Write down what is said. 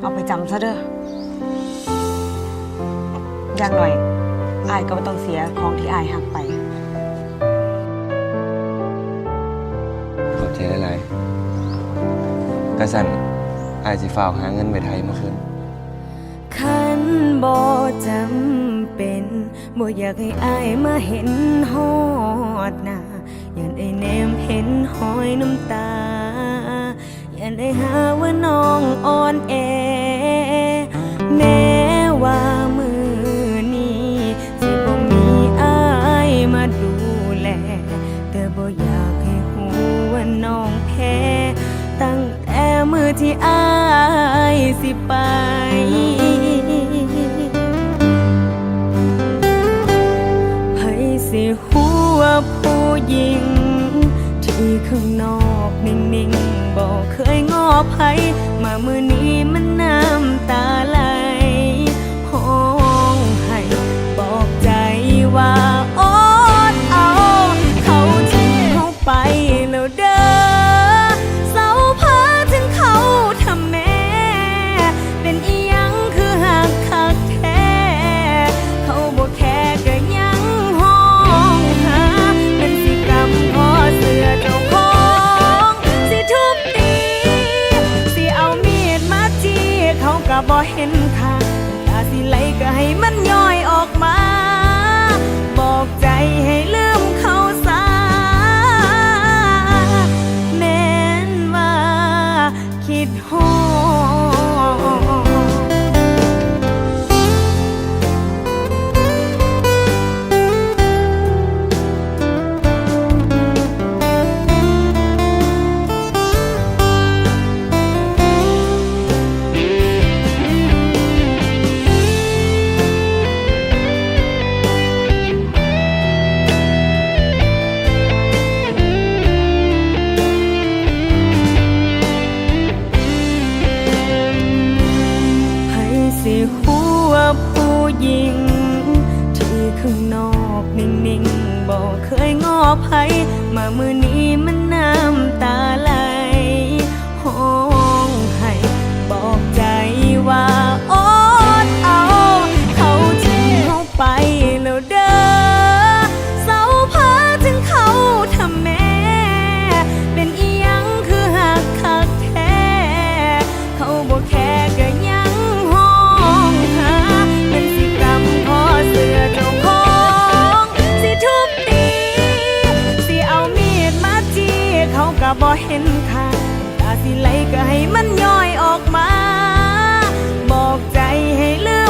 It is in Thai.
เอาไปจำซะเด้ออย่างหน่อยอายก็บ่ต้องเสียของที่อายหักไป ขอบใจหลายๆกระสันอายสิฝากหาเงินไปไทยมาคืนคันบ่จำเป็นบ่อยากให้อายมาเห็นฮอดหน้ายันไอ้แนมเห็นหอยน้ำตายันไอ้หา ที่อายสิไปไผสิหัวผู้หญิง ที่ข้างนอกนิ่งๆบอกเคยงอไผมามือนี้มัน เห็นค่ะตาสิไหลก็ให้มันย่อยออกมา ข้างนอกนิ่งๆบอกเคยงอภัยมามือนี้มันน้ำตาไหล ก็บ่เห็นค่าตาสิไหลก็ให้มันย่อยออกมา บอกใจให้ลืม